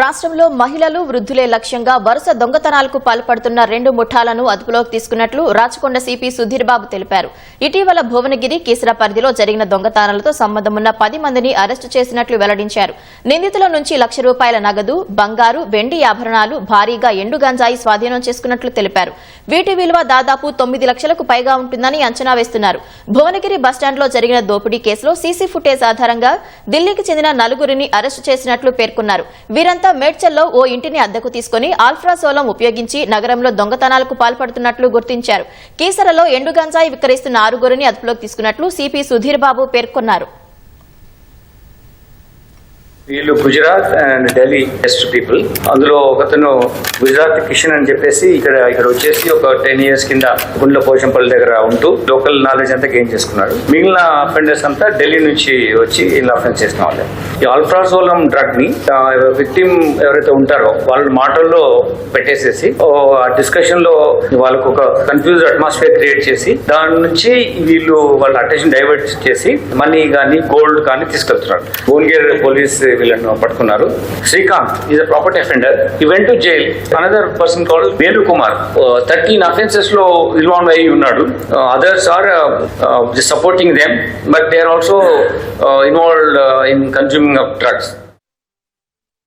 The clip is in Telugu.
రాష్ట్రంలో మహిళలు వృద్ధులే లక్ష్యంగా వరుస దొంగతనాలకు పాల్పడుతున్న రెండు ముఠాలను అదుపులోకి తీసుకున్నట్లు రాచకొండ సిపి సుధీర్ బాబు తెలిపారు. ఇటీవల భువనగిరి కీసర పరిధిలో జరిగిన దొంగతనాలతో సంబంధమున్న పది మందిని అరెస్టు చేసినట్లు వెల్లడించారు. నిందితుల నుంచి లక్ష రూపాయల నగదు బంగారు వెండి ఆభరణాలు భారీగా ఎండు గంజాయి స్వాధీనం చేసుకున్నట్లు తెలిపారు. వీటి విలువ దాదాపు తొమ్మిది లక్షలకు పైగా ఉంటుందని అంచనా వేస్తున్నారు. భువనగిరి బస్టాండ్లో జరిగిన దోపిడీ కేసులో సీసీ ఫుటేజ్ ఆధారంగా ఢిల్లీకి చెందిన నలుగురిని అరెస్టు చేసినట్లు పేర్కొన్నారు. వీరంతా మేడ్చల్లో ఓ ఇంటిని అద్దెకు తీసుకుని ఆల్ఫ్రాసోలం ఉపయోగించి నగరంలో దొంగతనాలకు పాల్పడుతున్నట్లు గుర్తించారు. కీసరలో ఎండుగంజాయి విక్రయిస్తున్న ఆరుగురిని అదుపులోకి తీసుకున్నట్లు సిపి సుధీర్ బాబు పేర్కొన్నారు. వీళ్ళు Gujarat and Delhi best people. అందులో ఒకతను గుజరాత్ కిషన్ అని చెప్పేసి ఇక్కడ ఇక్కడ వచ్చేసి ఒక టెన్ ఇయర్స్ కింద గుండ్ల పోషంపల్లి దగ్గర ఉంటూ లోకల్ నాలెడ్జ్ అంతా గెయిన్ చేసుకున్నాడు. మిగిలిన అఫెండర్స్ అంతా ఢిల్లీ నుంచి వచ్చి ఇలా అఫెన్స్ చేసిన వాళ్ళే. ఈ ఆల్ఫ్రాజోలం డ్రగ్ని విక్టిమ్ ఎవరైతే ఉంటారో వాళ్ళ మాటల్లో పెట్టేసేసి ఆ డిస్కషన్లో వాళ్ళకు ఒక కన్ఫ్యూజ్ అట్మాస్ఫియర్ క్రియేట్ చేసి దాని నుంచి వీళ్ళు వాళ్ళ అటెన్షన్ డైవర్ట్ చేసి మనీ కానీ గోల్డ్ కానీ తీసుకెళ్తున్నారు. భువనగిరి పోలీస్ వీళ్ళను పట్టుకున్నారు. Srikanth is a property offender he went to jail another person call Venu Kumar thirteen అఫెన్సెస్లో involve అయ్యి ఉన్నాడు. Others are supporting them but they are also involved in consuming of drugs